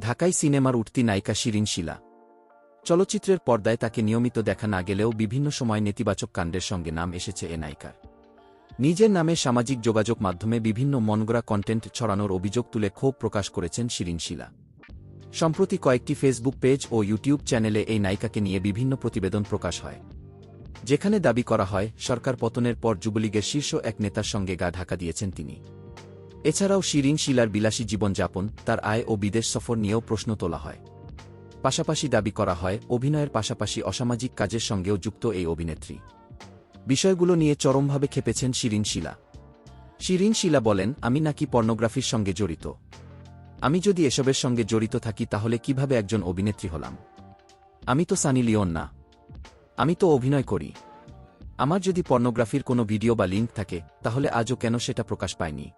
ঢাকাই সিনেমার উঠতি নায়িকা শিরিন শিলা। চলচ্চিত্রের পর্দায় তাকে নিয়মিত দেখা না গেলেও বিভিন্ন সময় নেতিবাচক কাণ্ডের সঙ্গে নাম এসেছে এ নায়িকার। নিজের নামে সামাজিক যোগাযোগ মাধ্যমে বিভিন্ন মনগড়া কন্টেন্ট ছড়ানোর অভিযোগ তুলে ক্ষোভ প্রকাশ করেছেন শিরিন শিলা। সম্প্রতি কয়েকটি ফেসবুক পেজ ও ইউটিউব চ্যানেলে এই নায়িকাকে নিয়ে বিভিন্ন প্রতিবেদন প্রকাশ হয়। যেখানে দাবি করা হয়, সরকার পতনের পর যুবলীগের শীর্ষ এক নেতার সঙ্গে গা ঢাকা দিয়েছেন তিনি। এছাড়াও শিরিন শিলার বিলাসী জীবনযাপন, তার আয় ও বিদেশ সফর নিয়েও প্রশ্ন তোলা হয়। পাশাপাশি দাবি করা হয়, অভিনয়ের পাশাপাশি অসামাজিক কাজের সঙ্গেও যুক্ত এই অভিনেত্রী। বিষয়গুলো নিয়ে চরমভাবে খেপেছেন শিরিন শিলা। শিরিন শিলা বলেন, আমি নাকি পর্নোগ্রাফির সঙ্গে জড়িত। আমি যদি এসবের সঙ্গে জড়িত থাকি, তাহলে কীভাবে একজন অভিনেত্রী হলাম? আমি তো সানি লিওন না। আমি তো অভিনয় করি। আমার যদি পর্নোগ্রাফির কোনো ভিডিও বা লিঙ্ক থাকে, তাহলে আজও কেন সেটা প্রকাশ পায়নি?